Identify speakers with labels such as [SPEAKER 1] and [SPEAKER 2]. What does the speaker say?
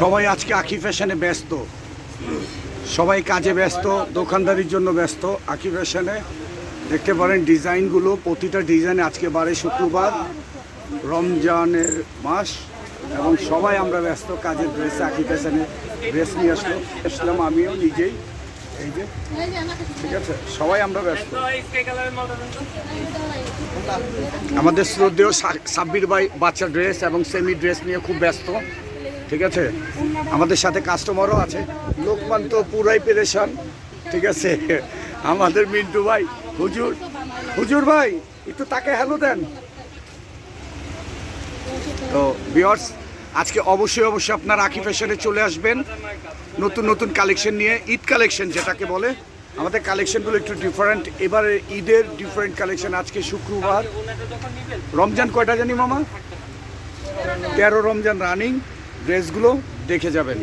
[SPEAKER 1] সবাই আজকে আখি ফ্যাশনে ব্যস্ত। সবাই কাজে ব্যস্ত, দোকানদারির জন্য ব্যস্ত। আখি ফ্যাশনে দেখতে পারেন ডিজাইনগুলো, প্রতিটা ডিজাইন আজকে বারে শুক্রবার, রমজানের মাস, এবং সবাই আমরা ব্যস্ত কাজের ড্রেসে আখি ফ্যাশনে ড্রেস নিয়ে আসলো আসলাম আমিও নিজেই। এই যে। সবাই আমরা ব্যস্ত। আমাদের শ্রদ্ধেয় সাব্বির ভাই বাচ্চা ড্রেস এবং সেমি ড্রেস নিয়ে খুব ব্যস্ত। ঠিক আছে? আমাদের সাথে কাস্টমারও আছে। লোকমান তো পুরাই পেরেশান। ঠিক আছে? আমাদের মিন্টু ভাই হুজুর। হুজুর ভাই একটু তাকে হ্যালো দেন। তো বিয়ার্স আজকে অবশ্যই অবশ্যই আপনার আঁকি ফ্যাশনে চলে আসবেন। নতুন নতুন কালেকশন নিয়ে ঈদ কালেকশন যেটাকে বলে। আমাদের কালেকশনগুলো একটু ডিফারেন্ট এবারে ঈদের ডিফারেন্ট কালেকশন আজকে শুক্রবার। রমজান কয়টা জানি মামা? তেরো রমজান রানিং ড্রেসগুলো দেখে যাবেন।